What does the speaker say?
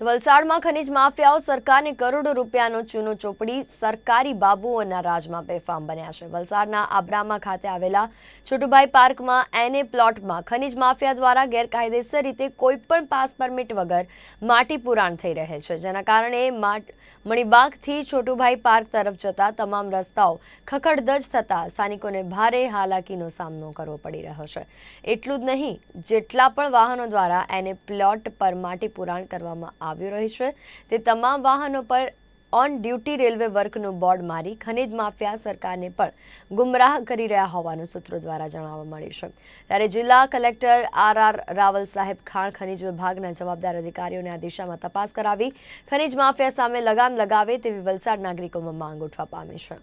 તો વલસાડમાં ખનીજ માફિયાઓ સરકારને કરોડો રૂપિયાનો ચૂનો ચોપડી સરકારી બાબુઓના રાજમાં બેફામ બન્યા છે. વલસાડના આબ્રામા ખાતે આવેલા છોટુભાઈ પાર્કમાં એનએ પ્લોટમાં ખનીજ માફિયા દ્વારા ગેરકાયદેસર રીતે કોઈપણ પાસ પરમિટ વગર માટી પુરાણ થઈ રહેલ છે. જેના કારણે મણિબાગથી છોટુભાઈ પાર્ક તરફ જતા તમામ રસ્તાઓ ખખડધજ થતા સ્થાનિકોને ભારે હાલાકીનો સામનો કરવો પડી રહ્યો છે. એટલું જ નહીં, જેટલા પણ વાહનો દ્વારા એને પ્લોટ પર માટી પુરાણ કરવામાં આવ્યું રહ્યું છે. તે તમામ વાહનો પર ઓન ડ્યુટી રેલવે વર્કનું બોર્ડ મારી ખનીજ માફિયા સરકારને પણ ગુમરાહ કરી રહ્યા હોવાનું સૂત્રો દ્વારા જાણવા મળ્યું છે. ત્યારે જિલ્લા કલેક્ટર આર આર રાવલ સાહેબ ખાણ ખનીજ વિભાગના જવાબદાર અધિકારીઓને આ દિશામાં તપાસ કરાવી ખનીજ માફિયા સામે લગામ લગાવે તેવી વલસાડ નાગરિકોમાં માંગ ઉઠવા પામી છે.